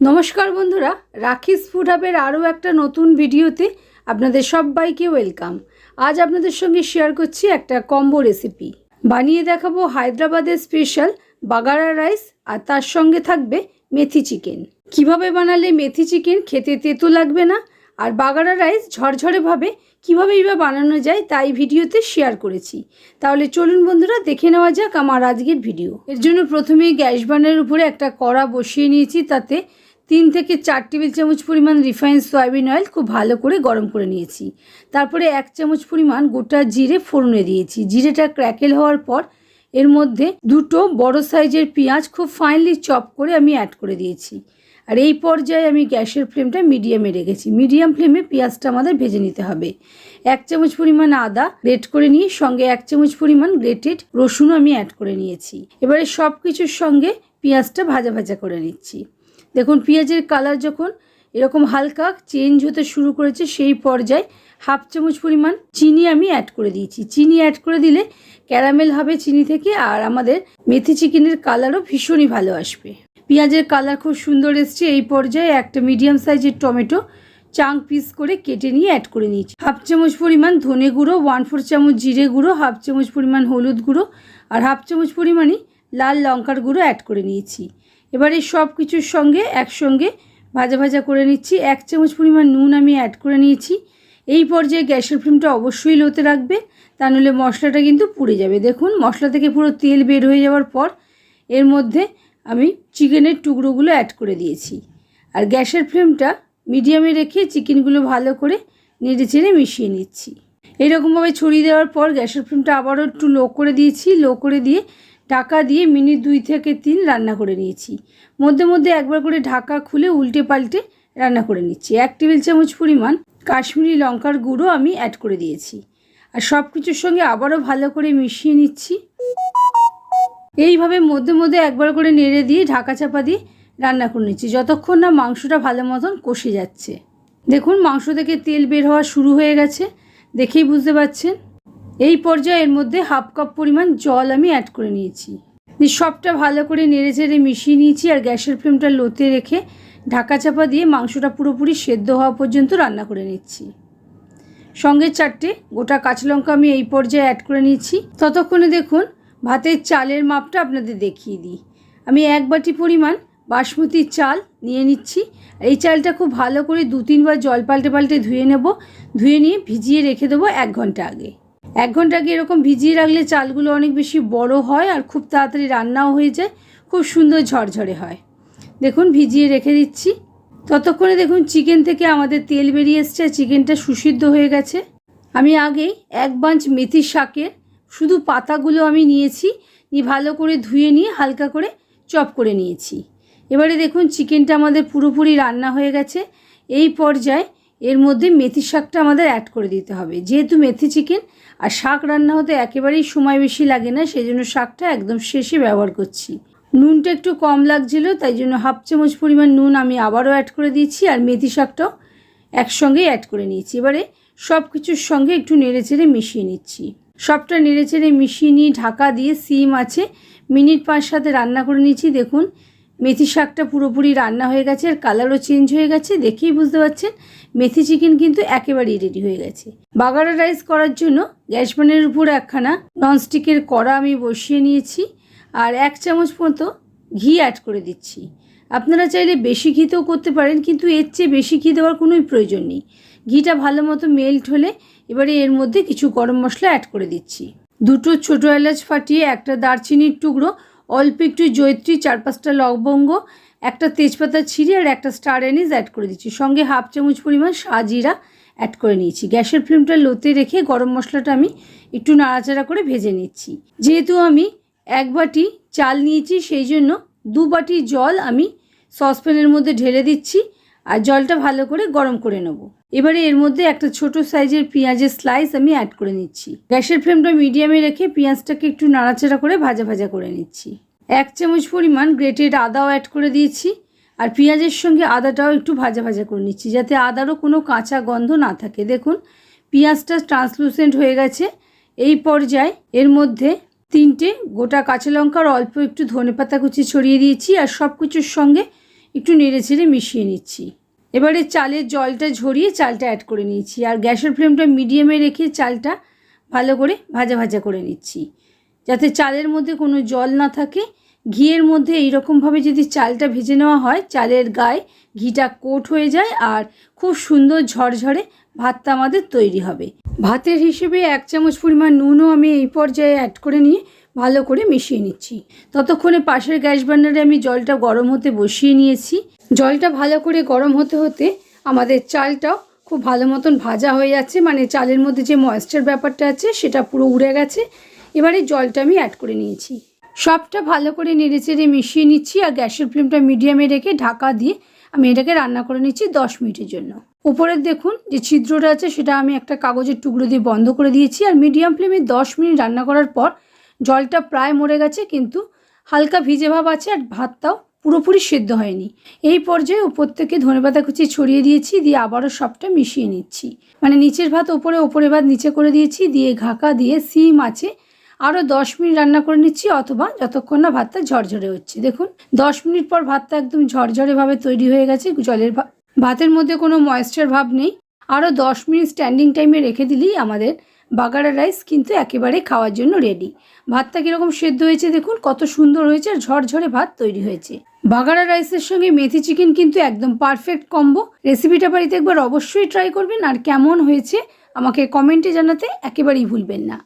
নমস্কার বন্ধুরা, রাখিস ফুড হাবের আরও একটা নতুন ভিডিওতে আপনাদের সবাইকে ওয়েলকাম। আজ আপনাদের সঙ্গে শেয়ার করছি একটা কম্বো রেসিপি। বানিয়ে দেখাবো হায়দ্রাবাদের স্পেশাল বাগারা রাইস আর তার সঙ্গে থাকবে মেথি চিকেন। কীভাবে বানালে মেথি চিকেন খেতে তেতো লাগবে না আর বাগারা রাইস ঝরঝরেভাবে কীভাবেই বা বানানো যায় তাই ভিডিওতে শেয়ার করেছি। তাহলে চলুন বন্ধুরা, দেখে নেওয়া যাক আমার আজকের ভিডিও। এর জন্য প্রথমেই গ্যাস বার্নের উপরে একটা কড়া বসিয়ে নিয়েছি, তাতে তিন থেকে চার টেবিল চামচ পরিমাণ রিফাইন সয়াবিন অয়েল খুব ভালো করে গরম করে নিয়েছি। তারপরে এক চামচ পরিমাণ গোটা জিরে ফোড়নে দিয়েছি। জিরেটা ক্র্যাকেল হওয়ার পর এর মধ্যে দুটো বড় সাইজের পেঁয়াজ খুব ফাইনলি চপ করে আমি অ্যাড করে দিয়েছি। আর এই পর্যায়ে আমি গ্যাসের ফ্লেমটা মিডিয়ামে রেখেছি। মিডিয়াম ফ্লেমে পেঁয়াজটা আমাদের ভেজে নিতে হবে। এক চামচ পরিমাণ আদা গ্রেট করে নিয়ে সঙ্গে এক চামচ পরিমাণ গ্রেটেড রসুনও আমি অ্যাড করে নিয়েছি। এবারে সব কিছুর সঙ্গে পেঁয়াজটা ভাজা ভাজা করে নিচ্ছি। দেখুন, পেঁয়াজের কালার যখন এরকম হালকা চেঞ্জ হতে শুরু করেছে, সেই পর্যায়ে হাফ চামচ পরিমাণ চিনি আমি অ্যাড করে দিয়েছি। চিনি অ্যাড করে দিলে ক্যারামেল হবে চিনি থেকে আর আমাদের মেথি চিকেনের কালারও ভীষণই ভালো আসবে। পেঁয়াজের কালার খুব সুন্দর এসছে, এই পর্যায়ে একটা মিডিয়াম সাইজের টমেটো চাং পিস করে কেটে নিয়ে অ্যাড করে নিয়েছি। হাফ চামচ পরিমাণ ধনে গুঁড়ো ওয়ান ফোর চামচ জিরে গুঁড়ো হাফ চামচ পরিমাণ হলুদ গুঁড়ো আর হাফ চামচ পরিমাণই লাল লঙ্কার গুঁড়ো অ্যাড করে নিয়েছি। এবারে সব কিছুর সঙ্গে একসঙ্গে ভাজা ভাজা করে নিচ্ছি। এক চামচ পরিমাণ নুন আমি অ্যাড করে নিয়েছি। এই পর্যায়ে গ্যাসের ফ্লেমটা অবশ্যই লোতে রাখবে, তা নাহলে মশলাটা কিন্তু পুড়ে যাবে। দেখুন, মশলা থেকে পুরো তেল বের হয়ে যাওয়ার পর এর মধ্যে আমি চিকেনের টুকরোগুলো অ্যাড করে দিয়েছি। আর গ্যাসের ফ্লেমটা মিডিয়ামে রেখে চিকেনগুলো ভালো করে নেড়ে চেড়ে মিশিয়ে নিচ্ছি। এইরকমভাবে ছড়িয়ে দেওয়ার পর গ্যাসের ফ্লেমটা আবারও একটু লো করে দিয়েছি। লো করে দিয়ে ঢাকা দিয়ে মিনিট দুই থেকে তিন রান্না করে নিয়েছি। মধ্যে মধ্যে একবার করে ঢাকা খুলে উল্টে পাল্টে রান্না করে নিচ্ছি। এক টেবিল চামচ পরিমাণ কাশ্মীরি লঙ্কার গুঁড়ো আমি অ্যাড করে দিয়েছি। আর সব কিছুর সঙ্গে আবারও ভালো করে মিশিয়ে নিচ্ছি। এইভাবে মধ্যে মধ্যে একবার করে নেড়ে দিয়ে ঢাকা চাপা দিয়ে রান্না করে নিচ্ছি। যতক্ষণ না মাংসটা ভালো মতন কষে যাচ্ছে। দেখুন, মাংস থেকে তেল বের হওয়া শুরু হয়ে গেছে। দেখেই বুঝতে পারছেন এই পর্যায়ে এর মধ্যে হাফ কাপ পরিমাণ জল আমি অ্যাড করে নিয়েছি। সবটা ভালো করে নেড়ে চেড়ে মিশিয়ে নিয়েছি আর গ্যাসের ফ্লেমটা লোতে রেখে ঢাকা চাপা দিয়ে মাংসটা পুরোপুরি সেদ্ধ হওয়া পর্যন্ত রান্না করে নিচ্ছি। সঙ্গে চারটে গোটা কাঁচা লঙ্কা আমি এই পর্যায়ে অ্যাড করে নিচ্ছি ততক্ষণে দেখুন ভাতের চালের মাপটা আপনাদের দেখিয়ে দিই। আমি এক বাটি পরিমাণ বাসমতি চাল নিয়ে নিচ্ছি। এই চালটা খুব ভালো করে দু তিনবার জল পাল্টে পাল্টে ধুয়ে নেব। ধুয়ে নিয়ে ভিজিয়ে রেখে দেবো এক ঘণ্টা আগে। এক ঘণ্টা আগে এরকম ভিজিয়ে রাখলে চালগুলো অনেক বেশি বড় হয় আর খুব তাড়াতাড়ি রান্নাও হয়ে যায়? খুব সুন্দর ঝরঝরে হয়। দেখুন, ভিজিয়ে রেখে দিচ্ছি। ততক্ষণে দেখুন, চিকেন থেকে আমাদের তেল বেরিয়ে এসছে। চিকেনটা সুসিদ্ধ হয়ে গেছে। আমি আগেই এক বাঞ্চ মেথি শাকের শুধু পাতাগুলো আমি নিয়েছি, নিয়ে ভালো করে ধুয়ে নিয়ে হালকা করে চপ করে নিয়েছি। এবারে দেখুন, চিকেনটা আমাদের পুরোপুরি রান্না হয়ে গেছে। এই পর্যায়ে এর মধ্যে মেথি শাকটা আমাদের অ্যাড করে দিতে হবে। যেহেতু মেথি চিকেন আর শাক রান্না হতে একেবারেই সময় বেশি লাগে না সেই জন্য শাকটা একদম শেষে ব্যবহার করছি। নুনটা একটু কম লাগছিল, তাই জন্য হাফ চামচ পরিমাণ নুন আমি আবারও অ্যাড করে দিয়েছি, আর মেথি শাকটাও একসঙ্গেই অ্যাড করে নিয়েছি। এবারে সব কিছুর সঙ্গে একটু নেড়ে চেড়ে মিশিয়ে নিচ্ছি। সবটা নেড়ে চেড়ে মিশিয়ে নিয়ে ঢাকা দিয়ে সিম আছে, মিনিট পাঁচ সাথে রান্না করে নিয়েছি দেখুন মেথি শাকটা পুরোপুরি রান্না হয়ে গেছে আর কালারও চেঞ্জ হয়ে গেছে, দেখেই বুঝতে পারছেন, মেথি চিকেন কিন্তু একেবারেই রেডি হয়ে গেছে। বাগারা রাইস করার জন্য গ্যাস প্যানের উপর একখানা ননস্টিকের কড়া আমি বসিয়ে নিয়েছি, আর এক চামচ মতো ঘি অ্যাড করে দিচ্ছি। আপনারা চাইলে বেশি ঘি ঘিতেও করতে পারেন, কিন্তু এর চেয়ে বেশি ঘি দেওয়ার কোনোই প্রয়োজন নেই। ঘিটা ভালো মতো মেল্ট হলে এবারে এর মধ্যে কিছু গরম মশলা অ্যাড করে দিচ্ছি। দুটো ছোটো এলাচ ফাটিয়ে একটা দারচিনির টুকরো অল্প একটু জৈত্রী চার পাঁচটা লবঙ্গ, একটা তেজপাতা ছিঁড়ে আর একটা স্টার এনিস অ্যাড করে দিচ্ছি। সঙ্গে হাফ চামচ পরিমাণ সাজিরা অ্যাড করে নিয়েছি। গ্যাসের ফ্লেমটা লোতে রেখে গরম মশলাটা আমি একটু নাড়াচাড়া করে ভেজে নিচ্ছি। যেহেতু আমি এক বাটি চাল নিয়েছি, সেই জন্য দু বাটি জল আমি সসপ্যানের মধ্যে ঢেলে দিচ্ছি। আর জলটা ভালো করে গরম করে নেব। এবারে এর মধ্যে একটা ছোট সাইজের পেঁয়াজের স্লাইস আমি অ্যাড করে নিচ্ছি। গ্যাসের ফ্লেমটা মিডিয়ামে রেখে পেঁয়াজটাকে একটু নাড়াচাড়া করে ভাজা ভাজা করে নিচ্ছি। এক চামচ পরিমাণ গ্রেটেড আদাও অ্যাড করে দিয়েছি আর পেঁয়াজের সঙ্গে আদাটাও একটু ভাজা ভাজা করে নিচ্ছি যাতে আদারও কোনো কাঁচা গন্ধ না থাকে। দেখুন, পেঁয়াজটা ট্রান্সলুসেন্ট হয়ে গেছে। এই পর্যায়ে এর মধ্যে তিনটে গোটা কাঁচা লঙ্কার অল্প একটু ধনেপাতা কুচি ছড়িয়ে দিয়েছি আর সব কিছুর সঙ্গে একটু নেড়ে ছেড়ে মিশিয়ে নিচ্ছি। এবারে চালের জলটা ঝরিয়ে চালটা অ্যাড করে নিয়েছি আর গ্যাসের ফ্লেমটা মিডিয়ামে রেখে চালটা ভালো করে ভাজা ভাজা করে নিচ্ছি। যাতে চালের মধ্যে কোনো জল না থাকে। ঘিয়ের মধ্যে এইরকমভাবে যদি চালটা ভেজে নেওয়া হয়, চালের গায়ে ঘিটা কোট হয়ে যায় আর খুব সুন্দর ঝরঝরে ভাতটা আমাদের তৈরি হবে। ভাতের হিসেবে এক চামচ পরিমাণ নুনও আমি এই পর্যায়ে অ্যাড করে নিয়ে ভালো করে মিশিয়ে নিচ্ছি। ততক্ষণে পাশের গ্যাস বার্নারে আমি জলটা গরম হতে বসিয়ে নিয়েছি। জলটা ভালো করে গরম হতে হতে আমাদের চালটাও খুব ভালো মতন ভাজা হয়ে যাচ্ছে। মানে চালের মধ্যে যে ময়েশ্চার ব্যাপারটা আছে, সেটা পুরো উড়ে গেছে। এবারে জলটা আমি অ্যাড করে নিয়েছি। সবটা ভালো করে নেড়ে চেড়ে মিশিয়ে নিচ্ছি আর গ্যাসের ফ্লেমটা মিডিয়ামে রেখে ঢাকা দিয়ে আমি এটাকে রান্না করে নিচ্ছি দশ মিনিটের জন্য। উপরের দেখুন যে ছিদ্রটা আছে, সেটা আমি একটা কাগজের টুকরো দিয়ে বন্ধ করে দিয়েছি। আর মিডিয়াম ফ্লেমে দশ মিনিট রান্না করার পর জলটা প্রায় মরে গেছে, কিন্তু হালকা ভিজে ভাব আছে আর ভাতটাও পুরোপুরি সেদ্ধ হয়নি। এই পর্যায়ে উপর থেকে ধনেপাতা কুচি ছড়িয়ে দিয়েছি, দিয়ে আবারও সবটা মিশিয়ে নিচ্ছি। মানে নিচের ভাত ওপরে ওপরে ভাত নিচে করে দিয়েছি, দিয়ে ঘাকা দিয়ে সিম আছে, আরও দশ মিনিট রান্না করে নিচ্ছি, অথবা যতক্ষণ না ভাতটা ঝরঝরে হচ্ছে। দেখুন, দশ মিনিট পর ভাতটা একদম ঝরঝরেভাবে তৈরি হয়ে গেছে, জলের ভাতের মধ্যে কোনো ময়েশ্চার ভাব নেই। আরও দশ মিনিট স্ট্যান্ডিং টাইমে রেখে দিলেই আমাদের বাগারা রাইস কিন্তু একেবারে খাওয়ার জন্য রেডি ভাতটা কীরকম সেদ্ধ হয়েছে দেখুন, কত সুন্দর হয়েছে আর ঝরঝরে ভাত তৈরি হয়েছে। বাগারা রাইসের সঙ্গে মেথি চিকেন কিন্তু একদম পারফেক্ট কম্বো রেসিপিটা বাড়িতে একবার অবশ্যই ট্রাই করবেন আর কেমন হয়েছে আমাকে কমেন্টে জানাতে একেবারেই ভুলবেন না।